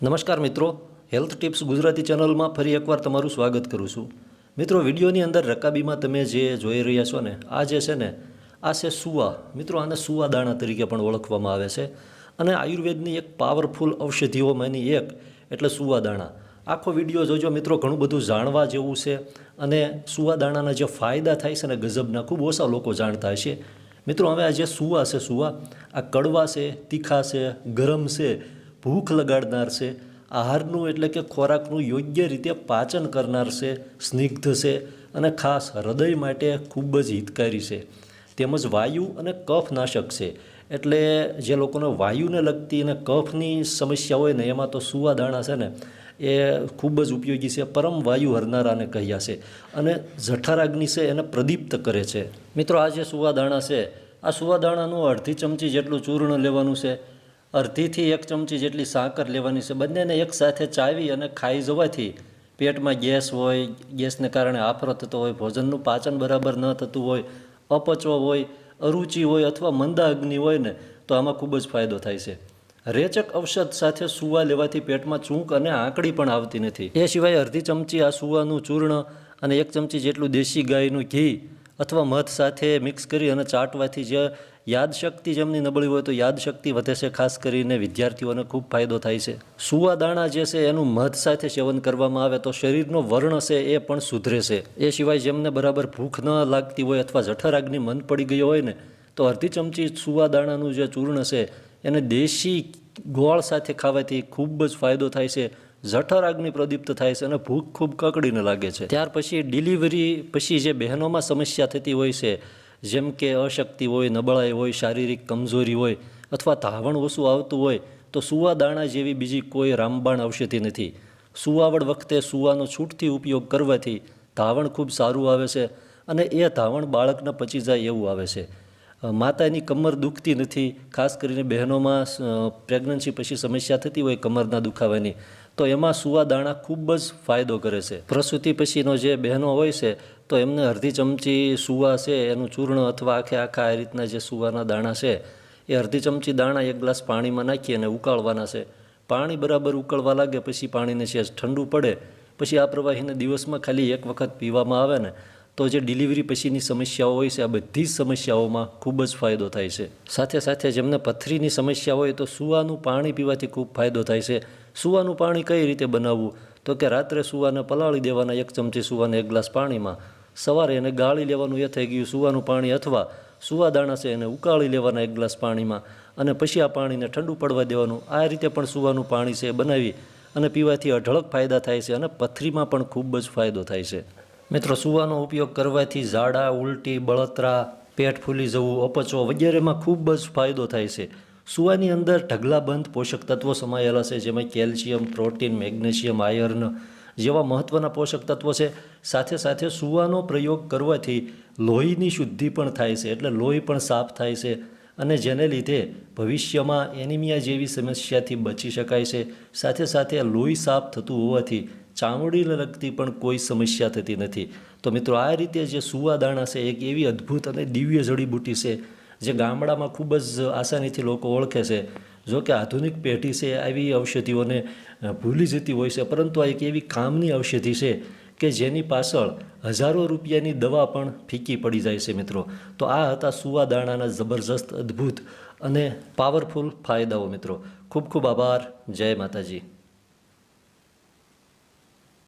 નમસ્કાર મિત્રો, health tips Gujarati ચેનલમાં ફરી એકવાર તમારું સ્વાગત કરું છું. મિત્રો, વિડીયોની અંદર રકાબીમાં તમે જે જોઈ રહ્યા છો ને, આ જે છે ને, આ છે સુવા. મિત્રો, આને સુવા દાણા તરીકે પણ ઓળખવામાં આવે છે. અને આયુર્વેદની એક પાવરફુલ ઔષધિઓમાંની એક, એટલે સુવા દાણા. આખો વીડિયો જોજો મિત્રો, ઘણું બધું જાણવા જેવું છે અને સુવા દાણાના જે ફાયદા થાય છે ને, ગજબના ખૂબ ઓછા લોકો જાણતા હશે. મિત્રો, હવે આ જે સુવા છે, સુવા, આ કડવા છે, તીખા છે, ગરમ છે ભૂખ લગાડનાર છે, આહારનું એટલે કે ખોરાકનું યોગ્ય રીતે પાચન કરનાર છે, સ્નિગ્ધ છે અને ખાસ હૃદય માટે ખૂબ જ હિતકારી છે. તેમજ વાયુ અને કફનાશક છે. એટલે જે લોકોને વાયુને લગતી અને કફની સમસ્યા હોય ને એમાં તો સુવાદાણા છે ને, એ ખૂબ જ ઉપયોગી છે, પરમ વાયુ હરનારાને કહ્યા છે. અને જઠરાગ્નિ છે એને પ્રદીપ્ત કરે છે. મિત્રો, આ જે સુવાદાણા છે, આ સુવાદાણાનું અડધી ચમચી જેટલું ચૂર્ણ લેવાનું છે. અડધીથી એક ચમચી જેટલી સાકર લેવાની છે. બંનેને એકસાથે ચાવી અને ખાઈ જવાથી પેટમાં ગેસ હોય, ગેસને કારણે આફરો થતો હોય, ભોજનનું પાચન બરાબર ન થતું હોય, અપચો હોય, અરુચિ હોય અથવા મંદા અગ્નિ હોય ને, તો આમાં ખૂબ જ ફાયદો થાય છે. રેચક ઔષધ સાથે સુવા લેવાથી પેટમાં ચૂંક અને આંકડી પણ આવતી નથી. એ સિવાય અડધી ચમચી આ સુવાનું ચૂર્ણ અને એક ચમચી જેટલું દેશી ગાયનું ઘી અથવા મધ સાથે મિક્સ કરી અને ચાટવાથી જે યાદશક્તિ જેમની નબળી હોય તો યાદશક્તિ વધે છે, ખાસ કરીને વિદ્યાર્થીઓને ખૂબ ફાયદો થાય છે. સુવા દાણા જે છે એનું મધ સાથે સેવન કરવામાં આવે તો શરીરનો વર્ણ છે એ પણ સુધરે છે. એ સિવાય જેમને બરાબર ભૂખ ન લાગતી હોય અથવા જઠરાગ્નિ મન પડી ગયો હોય ને, તો અડધી ચમચી સુવા દાણાનું જે ચૂર્ણ છે, એને દેશી ગોળ સાથે ખાવાથી ખૂબ જ ફાયદો થાય છે. જઠરાગ્નિ પ્રદીપ્ત થાય છે અને ભૂખ ખૂબ કકડીને લાગે છે. ત્યાર પછી ડિલિવરી પછી જે બહેનોમાં સમસ્યા થતી હોય છે જેમ કે અશક્તિ હોય, નબળાઈ હોય, શારીરિક કમજોરી હોય અથવા ધાવણ ઓછું આવતું હોય, તો સુવા દાણા જેવી બીજી કોઈ રામબાણ ઔષધિ નથી. સુવાવડ વખતે સુવાનો છૂટથી ઉપયોગ કરવાથી ધાવણ ખૂબ સારું આવે છે અને એ ધાવણ બાળકને પચી જાય એવું આવે છે. માતાની કમર દુખતી નથી, ખાસ કરીને બહેનોમાં પ્રેગ્નન્સી પછી સમસ્યા થતી હોય કમરના દુખાવાની. તો એમાં સુવા દાણા ખૂબ જ ફાયદો કરે છે. પ્રસૂતિ પછીનો જે બહેનો હોય છે, તો એમને અડધી ચમચી સુવા છે, એનું ચૂર્ણ અથવા આખે આખા આ રીતના જે સુવાના દાણા છે, એ અડધી ચમચી દાણા એક ગ્લાસ પાણીમાં નાખી અને ઉકાળવાના છે. પાણી બરાબર ઉકળવા લાગે પછી પાણીને છે ઠંડુ પડે, પછી આ પ્રવાહીને દિવસમાં ખાલી એક વખત પીવામાં આવે ને, તો જે ડિલિવરી પછીની સમસ્યાઓ હોય છે, આ બધી જ સમસ્યાઓમાં ખૂબ જ ફાયદો થાય છે. સાથે સાથે જેમને પથરીની સમસ્યા હોય તો સુવાનું પાણી પીવાથી ખૂબ ફાયદો થાય છે. સુવાનું પાણી કઈ રીતે બનાવવું? તો કે રાત્રે સુવાને પલાળી દેવાના એક ચમચી સુવાને એક ગ્લાસ પાણીમાં. સવારે એને ગાળી લેવાનું એ થઈ ગયું સુવાનું પાણી અથવા સુવા દાણા છે એને ઉકાળી લેવાના એક ગ્લાસ પાણીમાં અને પછી આ પાણીને ઠંડુ પડવા દેવાનું. આ રીતે પણ સુવાનું પાણી છે બનાવી અને પીવાથી અઢળક ફાયદા થાય છે અને પથરીમાં પણ ખૂબ જ ફાયદો થાય છે. મિત્રો, સુવાનો ઉપયોગ કરવાથી ઝાડા, ઉલટી, બળતરા, પેટ ફૂલી જવું, અપચો વગેરેમાં ખૂબ જ ફાયદો થાય છે. સુવાની અંદર ઢગલાબંધ પોષક તત્વો સમાયેલા છે, જેમાં કેલ્શિયમ, પ્રોટીન, મેગ્નેશિયમ, આયર્ન જેવા મહત્ત્વના પોષક તત્વો છે. સાથે સાથે સુવાનો પ્રયોગ કરવાથી લોહીની શુદ્ધિ પણ થાય છે, એટલે લોહી પણ સાફ થાય છે અને જેને લીધે ભવિષ્યમાં એનિમિયા જેવી સમસ્યાથી બચી શકાય છે. સાથે સાથે લોહી સાફ થતું હોવાથી ચામડીને લગતી પણ કોઈ સમસ્યા થતી નથી. તો મિત્રો, આ રીતે જે સુવાદાણા છે, એક એવી અદ્ભુત અને દિવ્ય જડીબુટી છે જે ગામડામાં ખૂબ જ આસાનીથી લોકો ઓળખે છે. જો કે આધુનિક પેઢી છે, આવી ઔષધિઓને ભૂલી જતી હોય છે. પરંતુ આ એક એવી કામની ઔષધિ છે કે જેની પાછળ હજારો રૂપિયાની દવા પણ ફીકી પડી જાય છે મિત્રો. તો આ હતા સુવાદાણાના જબરજસ્ત અદ્ભુત અને પાવરફુલ ફાયદાઓ મિત્રો. ખૂબ ખૂબ આભાર. જય માતાજી.